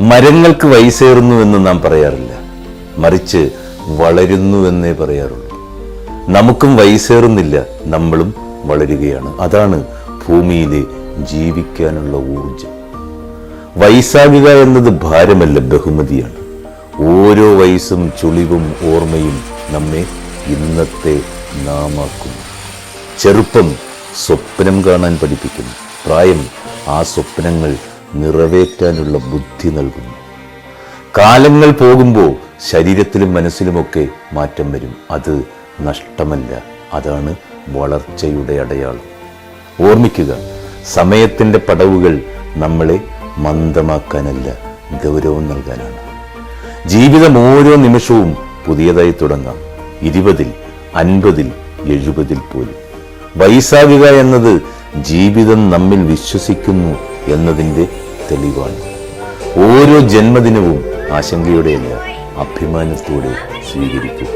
മരങ്ങൾക്ക് വയസ്സേറുന്നു എന്ന് നാം പറയാറില്ല. മറിച്ച് വളരുന്നു എന്നേ പറയാറുള്ളൂ. നമുക്കും വയസ്സേറുന്നില്ല നമ്മളും വളരുകയാണ്. അതാണ് ഭൂമിയിലെ ജീവിക്കാനുള്ള ഊർജം വയസ്സാകുക എന്നത് ഭാരമല്ല ബഹുമതിയാണ്. ഓരോ വയസ്സും ചുളിവും ഓർമ്മയും നമ്മെ ഇന്നത്തെ നാമാക്കുന്നു. ചെറുപ്പം സ്വപ്നം കാണാൻ പഠിപ്പിക്കുന്നു. പ്രായം ആ സ്വപ്നങ്ങൾ നിറവേറ്റാനുള്ള ബുദ്ധി നൽകുന്നു. കാലങ്ങൾ പോകുമ്പോൾ ശരീരത്തിലും മനസ്സിലുമൊക്കെ മാറ്റം വരും. അത് നഷ്ടമല്ല. അതാണ് വളർച്ചയുടെ അടയാളം. ഓർമ്മിക്കുക സമയത്തിന്റെ പടവുകൾ നമ്മളെ മന്ദമാക്കാനല്ല ഗൗരവം നൽകാനാണ്. ജീവിതം ഓരോ നിമിഷവും പുതിയതായി തുടങ്ങാം. ഇരുപതിൽ അൻപതിൽ എഴുപതിൽ പോലും. വയസ്സാകുക എന്നത് ജീവിതം നമ്മിൽ വിശ്വസിക്കുന്നു എന്നതിന്റെ തെളിവാണ്. ഓരോ ജന്മദിനവും ആശങ്കയോടെയല്ല അഭിമാനത്തോടെ സ്വീകരിക്കുക